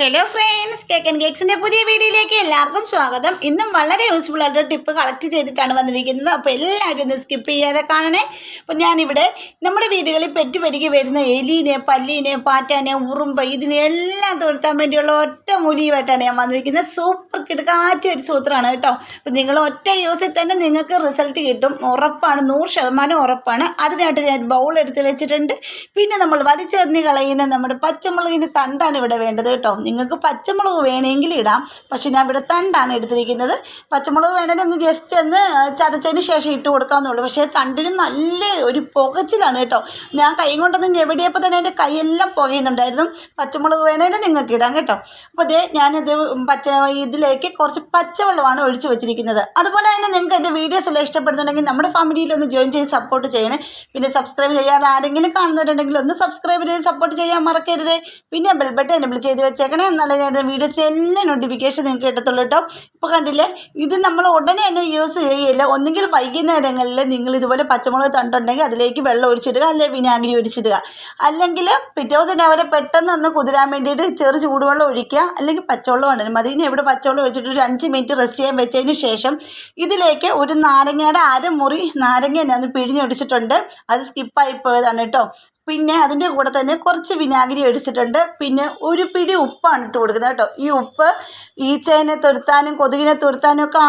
Hello friends cake and കേക്സിന്റെ പുതിയ വീഡിയോയിലേക്ക് എല്ലാവർക്കും സ്വാഗതം. ഇന്നും വളരെ യൂസ്ഫുൾ ആയിട്ട് ടിപ്പ് കളക്ട് ചെയ്തിട്ടാണ് വന്നിരിക്കുന്നത്. അപ്പോൾ എല്ലാവരും ഒന്ന് സ്കിപ്പ് ചെയ്യാതെ കാണണേ. അപ്പോൾ ഞാനിവിടെ നമ്മുടെ വീടുകളിൽ പെറ്റുപെരുകി വരുന്ന എലീനെ പല്ലീനെ പാറ്റാനെ ഉറുമ്പ് ഇതിനെല്ലാം തൊഴുത്താൻ വേണ്ടിയുള്ള ഒറ്റ മൂലിയുമായിട്ടാണ് ഞാൻ വന്നിരിക്കുന്നത്. സൂപ്പർ കിടക്കാച്ച ഒരു സൂത്രമാണ് കേട്ടോ. അപ്പോൾ നിങ്ങൾ ഒറ്റ യൂസിൽ തന്നെ നിങ്ങൾക്ക് റിസൾട്ട് കിട്ടും. ഉറപ്പാണ് നൂറ് ശതമാനം ഉറപ്പാണ്. അതിനായിട്ട് ഞാൻ ബൗൾ എടുത്ത് വെച്ചിട്ടുണ്ട്. പിന്നെ നമ്മൾ വലിച്ചെറിഞ്ഞ് കളയുന്ന നമ്മുടെ പച്ചമുളകിന്റെ തണ്ടാണ് ഇവിടെ വേണ്ടത് കേട്ടോ. നിങ്ങൾക്ക് പച്ചമുളക് വേണമെങ്കിൽ ഇടാം. പക്ഷേ ഞാൻ ഇവിടെ തണ്ടാണ് എടുത്തിരിക്കുന്നത്. പച്ചമുളക് വേണമെങ്കിൽ ഒന്ന് ജസ്റ്റ് ഒന്ന് ചതച്ചതിന് ശേഷം ഇട്ട് കൊടുക്കാമെന്നുള്ളൂ പക്ഷേ തണ്ടിന് നല്ല ഒരു പുകച്ചിലാണ് കേട്ടോ. ഞാൻ കൈ കൊണ്ടൊന്ന് ഞെവിടിയപ്പോൾ തന്നെ എന്റെ കൈയെല്ലാം പുകയുന്നുണ്ടായിരുന്നു. പച്ചമുളക് വേണമെങ്കിൽ നിങ്ങൾക്ക് ഇടാം കേട്ടോ. അപ്പോൾ അതേ ഞാനിത് പച്ച ഇതിലേക്ക് കുറച്ച് പച്ചവെള്ളമാണ് ഒഴിച്ചു വെച്ചിരിക്കുന്നത്. അതുപോലെ തന്നെ നിങ്ങൾക്ക് എന്റെ വീഡിയോസ് എല്ലാം ഇഷ്ടപ്പെടുന്നുണ്ടെങ്കിൽ നമ്മുടെ ഫാമിലിയിൽ ഒന്ന് ജോയിൻ ചെയ്ത് സപ്പോർട്ട് ചെയ്യണേ. പിന്നെ സബ്സ്ക്രൈബ് ചെയ്യാതെ ആരെങ്കിലും കാണുന്നവരുണ്ടെങ്കിൽ ഒന്ന് സബ്സ്ക്രൈബ് ചെയ്ത് സപ്പോർട്ട് ചെയ്യാൻ മറക്കരുത്. പിന്നെ ബെൽ ബട്ടൺ എനബിൾ ചെയ്ത് വെച്ചേക്കണേ. എന്നാലേ ഞാൻ വീഡിയോസിന്റെ എല്ലാ നോട്ടിഫിക്കേഷൻ നിങ്ങൾക്ക് കിട്ടത്തുള്ളൂ കേട്ടോ ഇപ്പോൾ കണ്ടില്ലേ? ഇത് നമ്മൾ ഉടനെ തന്നെ യൂസ് ചെയ്യില്ല ഒന്നുകിൽ വൈകുന്നേരങ്ങളിൽ നിങ്ങൾ ഇതുപോലെ പച്ചമുളക് തണ്ടുണ്ടെങ്കിൽ അതിലേക്ക് വെള്ളം ഒഴിച്ചിടുക അല്ലെങ്കിൽ വിനാഗിരി ഒഴിച്ചിടുക. അല്ലെങ്കിൽ പിറ്റേ ദിവസം രാവിലെ പെട്ടെന്ന് ഒന്ന് കുതിരാൻ വേണ്ടിയിട്ട് ചെറു ചൂടുവെള്ളം ഒഴിക്കുക അല്ലെങ്കിൽ പച്ചവെള്ളം ഉണ്ടെങ്കിൽ മതി. ഇനി ഇവിടെ പച്ചവെള്ളം ഒഴിച്ചിട്ട് ഒരു അഞ്ച് മിനിറ്റ് റെസ്റ്റ് ചെയ്യാൻ വെച്ചതിന് ശേഷം ഇതിലേക്ക് ഒരു നാരങ്ങയുടെ അരമുറി നാരങ്ങ തന്നെ ഒന്ന് പിഴിഞ്ഞൊടിച്ചിട്ടുണ്ട്. അത് സ്കിപ്പായി പോയതാണ് കേട്ടോ പിന്നെ അതിന്റെ കൂടെ തന്നെ കുറച്ച് വിനാഗിരി ഒഴിച്ചിട്ടുണ്ട്. പിന്നെ ഒരു പിടി ഉപ്പാണ് ഇട്ട് കൊടുക്കുന്നത് കേട്ടോ. ഈ ഉപ്പ് ഈച്ചേനെ തുരുത്താനും കൊതുകിനെ തുരുത്താനും ഒക്കെ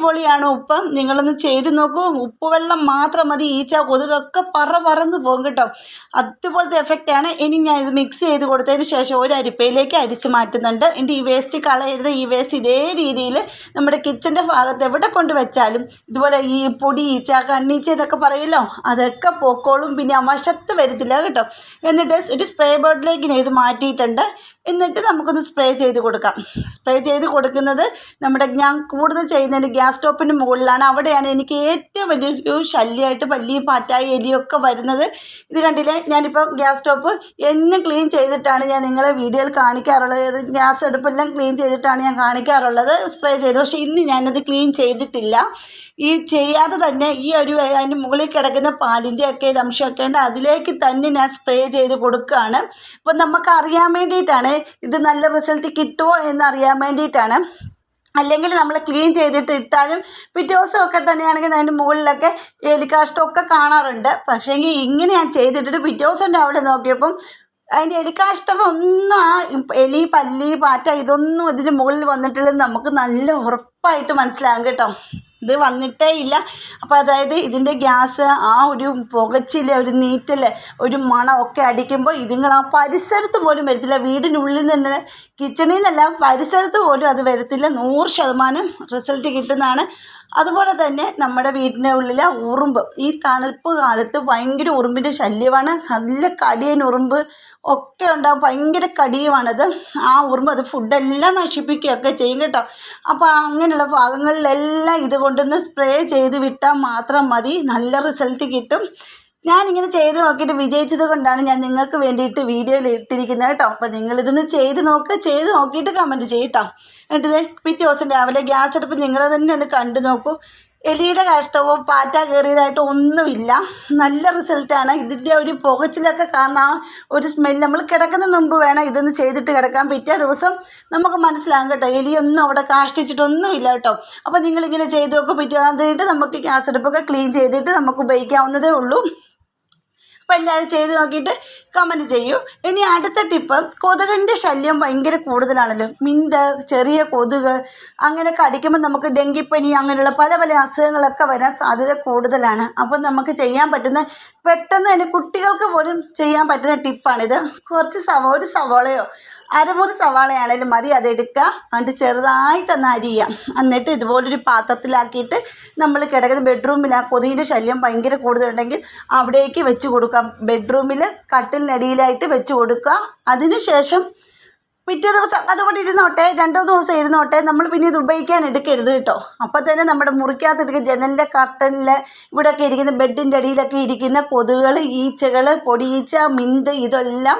അടിപൊളിയാണ് ഉപ്പ്. നിങ്ങളൊന്ന് ചെയ്ത് നോക്കൂ. ഉപ്പുവെള്ളം മാത്രം മതി ഈച്ച കൊതുകൊക്കെ പറ പറന്ന് പോകും കേട്ടോ. അതുപോലത്തെ ആണ്. ഇനി ഞാൻ ഇത് മിക്സ് ചെയ്ത് കൊടുത്തതിന് ശേഷം ഒരു അരിപ്പയിലേക്ക് അരിച്ച് മാറ്റുന്നുണ്ട്. എന്റെ ഈ വേസ്റ്റ് കളയരുത്. ഈ വേസ്റ്റ് ഇതേ രീതിയിൽ നമ്മുടെ കിച്ചന്റെ ഭാഗത്ത് എവിടെ കൊണ്ട് വെച്ചാലും ഇതുപോലെ ഈ പൊടി ഈച്ച കണ്ണീച്ച എന്നൊക്കെ പറയുമല്ലോ അതൊക്കെ പോക്കോളും. പിന്നെ വശത്ത് വരത്തില്ല കേട്ടോ. എന്നിട്ട് ഒരു സ്പ്രേ ബോട്ടിലേക്ക് ഇത് മാറ്റിയിട്ടുണ്ട്. എന്നിട്ട് നമുക്കൊന്ന് സ്പ്രേ ചെയ്ത് കൊടുക്കാം. സ്പ്രേ ചെയ്ത് കൊടുക്കുന്നത് നമ്മുടെ ഞാൻ കൂടുതൽ ചെയ്യുന്നതിന് ഗ്യാസ് സ്റ്റോപ്പിന്റെ മുകളിലാണ്. അവിടെയാണ് എനിക്ക് ഏറ്റവും വലിയൊരു ശല്യമായിട്ട് വലിയ പാറ്റായി എലിയൊക്കെ വരുന്നത്. ഇത് കണ്ടില്ലേ? ഞാനിപ്പം ഗ്യാസ് സ്റ്റോപ്പ് എന്നും ക്ലീൻ ചെയ്തിട്ടാണ് ഞാൻ നിങ്ങളെ വീഡിയോയിൽ കാണിക്കാറുള്ളത്. ഗ്യാസ് അടുപ്പെല്ലാം ക്ലീൻ ചെയ്തിട്ടാണ് ഞാൻ കാണിക്കാറുള്ളത്. സ്പ്രേ ചെയ്ത്. പക്ഷേ ഇന്ന് ഞാനത് ക്ലീൻ ചെയ്തിട്ടില്ല. ഈ ചെയ്യാതെ തന്നെ ഈ ഒരു അതിന്റെ മുകളിൽ കിടക്കുന്ന പാലിന്റെ ഒക്കെ അംശമൊക്കെ ഉണ്ട് അതിലേക്ക് തന്നെ ഞാൻ സ്പ്രേ ചെയ്ത് കൊടുക്കുകയാണ്. അപ്പം നമുക്ക് അറിയാൻ വേണ്ടിയിട്ടാണ് ഇത് നല്ല റിസൾട്ട് കിട്ടുമോ എന്നറിയാൻ വേണ്ടിയിട്ടാണ്. അല്ലെങ്കിൽ നമ്മൾ ക്ലീൻ ചെയ്തിട്ട് ഇട്ടാലും പിറ്റേ ദിവസമൊക്കെ തന്നെയാണെങ്കിൽ അതിന്റെ മുകളിലൊക്കെ എലിക്കാഷ്ടമൊക്കെ കാണാറുണ്ട്. പക്ഷേങ്കിൽ ഇങ്ങനെ ഞാൻ ചെയ്തിട്ടിട്ട് പിറ്റേ ദിവസം രാവിലെ നോക്കിയപ്പം അതിന്റെ എലിക്കാഷ്ടം ഒന്നും ആ എലി പല്ലി പാറ്റ ഇതൊന്നും ഇതിന്റെ മുകളിൽ വന്നിട്ടില്ലെന്ന് നമുക്ക് നല്ല ഉറപ്പായിട്ട് മനസ്സിലാകും കേട്ടോ. ഇത് വന്നിട്ടേ ഇല്ല. അപ്പോൾ അതായത് ഇതിന്റെ ഗ്യാസ് ആ ഒരു പുകച്ചിൽ ഒരു നീറ്റൽ ഒരു മണം ഒക്കെ അടിക്കുമ്പോൾ ഇതുങ്ങൾ ആ പരിസരത്ത് പോലും വരത്തില്ല. വീടിനുള്ളിൽ നിന്ന് കിച്ചണിൽ നിന്നല്ല പരിസരത്ത് പോലും അത് വരത്തില്ല. നൂറ് ശതമാനം റിസൾട്ട് കിട്ടുന്നതാണ്. അതുപോലെ തന്നെ നമ്മുടെ വീടിന്റെ ഉള്ളിലെ ഉറുമ്പ്. ഈ തണുപ്പ് കാലത്ത് ഭയങ്കര ഉറുമ്പിന്റെ ശല്യമാണ്. നല്ല കടിയൻ ഉറുമ്പ് ഒക്കെ ഉണ്ടാകും ഭയങ്കര കടിയുമാണത്. ആ ഉറുമ്പ് അത് ഫുഡെല്ലാം നശിപ്പിക്കുകയൊക്കെ ചെയ്യും കേട്ടോ. അപ്പോൾ അങ്ങനെയുള്ള ഭാഗങ്ങളിലെല്ലാം ഇത് കൊണ്ടുവന്ന് സ്പ്രേ ചെയ്ത് വിട്ടാൽ മാത്രം മതി. നല്ല റിസൾട്ട് കിട്ടും. ഞാനിങ്ങനെ ചെയ്ത് നോക്കിയിട്ട് വിജയിച്ചത് കൊണ്ടാണ് ഞാൻ നിങ്ങൾക്ക് വേണ്ടിയിട്ട് വീഡിയോയിൽ ഇട്ടിരിക്കുന്നത് കേട്ടോ. അപ്പോൾ നിങ്ങളിതൊന്ന് ചെയ്ത് നോക്കുക ചെയ്ത് നോക്കിയിട്ട് കമന്റ് ചെയ്യട്ടോ. എന്നിട്ട് പിറ്റേ ദിവസം രാവിലെ ഗ്യാസ് അടുപ്പ് നിങ്ങൾ തന്നെ ഒന്ന് കണ്ടു നോക്കൂ. എലിയുടെ കഷ്ടവും പാറ്റ കയറിയതായിട്ട് ഒന്നുമില്ല. നല്ല റിസൾട്ടാണ് ഇതിന്റെ ഒരു പുകച്ചിലൊക്കെ കാരണം ആ ഒരു സ്മെൽ നമ്മൾ കിടക്കുന്ന മുമ്പ് വേണം ഇതൊന്ന് ചെയ്തിട്ട് കിടക്കാൻ. പിറ്റേ ദിവസം നമുക്ക് മനസ്സിലാകും കേട്ടോ. എലിയൊന്നും അവിടെ കാഷ്ടിച്ചിട്ടൊന്നുമില്ല കേട്ടോ. അപ്പോൾ നിങ്ങളിങ്ങനെ ചെയ്ത് നോക്കും. പിറ്റേ നമുക്ക് ഗ്യാസ് അടുപ്പൊക്കെ ക്ലീൻ ചെയ്തിട്ട് നമുക്ക് ഉപയോഗിക്കാവുന്നതേ ഉള്ളൂ. അപ്പോൾ എല്ലാവരും ചെയ്ത് നോക്കിയിട്ട് കമന്റ് ചെയ്യൂ. ഇനി അടുത്ത ടിപ്പ് കൊതുകിന്റെ ശല്യം ഭയങ്കര കൂടുതലാണല്ലോ. മിണ്ട് ചെറിയ കൊതുക് അങ്ങനെ കടിക്കുമ്പോൾ നമുക്ക് ഡെങ്കിപ്പനി അങ്ങനെയുള്ള പല പല അസുഖങ്ങളൊക്കെ വരാൻ സാധ്യത കൂടുതലാണ്. അപ്പം നമുക്ക് ചെയ്യാൻ പറ്റുന്ന പെട്ടെന്ന് തന്നെ കുട്ടികൾക്ക് പോലും ചെയ്യാൻ പറ്റുന്ന ടിപ്പാണിത് കുറച്ച് സവോ ഒരു സവാളയോ അരമുറി സവാളയാണേലും മതി അതെടുക്കുക. എന്നിട്ട് ചെറുതായിട്ടൊന്ന് അരിയാം എന്നിട്ട് ഇതുപോലൊരു പാത്രത്തിലാക്കിയിട്ട് നമ്മൾ കിടക്കുന്ന ബെഡ്റൂമിൽ ആ കൊതുകിന്റെ ശല്യം ഭയങ്കര കൂടുതലുണ്ടെങ്കിൽ അവിടേക്ക് വെച്ച് കൊടുക്കാം. ബെഡ്റൂമിൽ കട്ടിലിനടിയിലായിട്ട് വെച്ച് കൊടുക്കുക. അതിനുശേഷം പിറ്റേ ദിവസം അതുകൊണ്ട് ഇരുന്നോട്ടെ രണ്ടോ ദിവസം ഇരുന്നോട്ടെ നമ്മൾ പിന്നെ ഇത് ഉപയോഗിക്കാൻ എടുക്കരുത് കേട്ടോ. അപ്പോൾ തന്നെ നമ്മുടെ മുറിക്കകത്തിരിക്കുന്ന ജനലിന്റെ കർട്ടനിൽ ഇവിടെയൊക്കെ ഇരിക്കുന്ന ബെഡിന്റെ അടിയിലൊക്കെ ഇരിക്കുന്ന കൊതുകുകൾ ഈച്ചകൾ പൊടിയീച്ച മിന്ത് ഇതെല്ലാം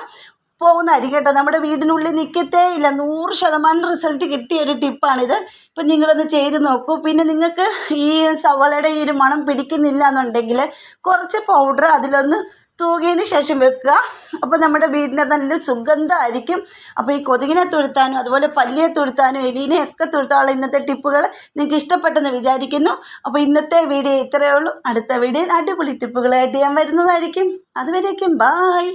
പോകുന്നതായിരിക്കും കേട്ടോ. നമ്മുടെ വീടിനുള്ളിൽ നിൽക്കത്തേ ഇല്ല. നൂറ് ശതമാനം റിസൾട്ട് കിട്ടിയ ഒരു ടിപ്പാണിത് ഇപ്പം നിങ്ങളൊന്ന് ചെയ്ത് നോക്കൂ. പിന്നെ നിങ്ങൾക്ക് ഈ സവാളയുടെ ഈ ഒരു മണം പിടിക്കുന്നില്ല എന്നുണ്ടെങ്കിൽ കുറച്ച് പൗഡർ അതിലൊന്ന് തൂകിയതിന് ശേഷം വെക്കുക. അപ്പോൾ നമ്മുടെ വീടിന്റെ നല്ല സുഗന്ധമായിരിക്കും. അപ്പോൾ ഈ കൊതുകിനെ തുരുത്താനും അതുപോലെ പല്ലിയെ തുരുത്താനും എലീനെ ഒക്കെ തുരുത്താനുള്ള ഇന്നത്തെ ടിപ്പുകൾ നിങ്ങൾക്ക് ഇഷ്ടപ്പെട്ടെന്ന് വിചാരിക്കുന്നു. അപ്പോൾ ഇന്നത്തെ വീഡിയോ ഇത്രയേ ഉള്ളൂ. അടുത്ത വീഡിയോയിൽ അടിപൊളി ടിപ്പുകളായിട്ട് ഞാൻ വരുന്നതായിരിക്കും. അതുവരേക്കും ബായ്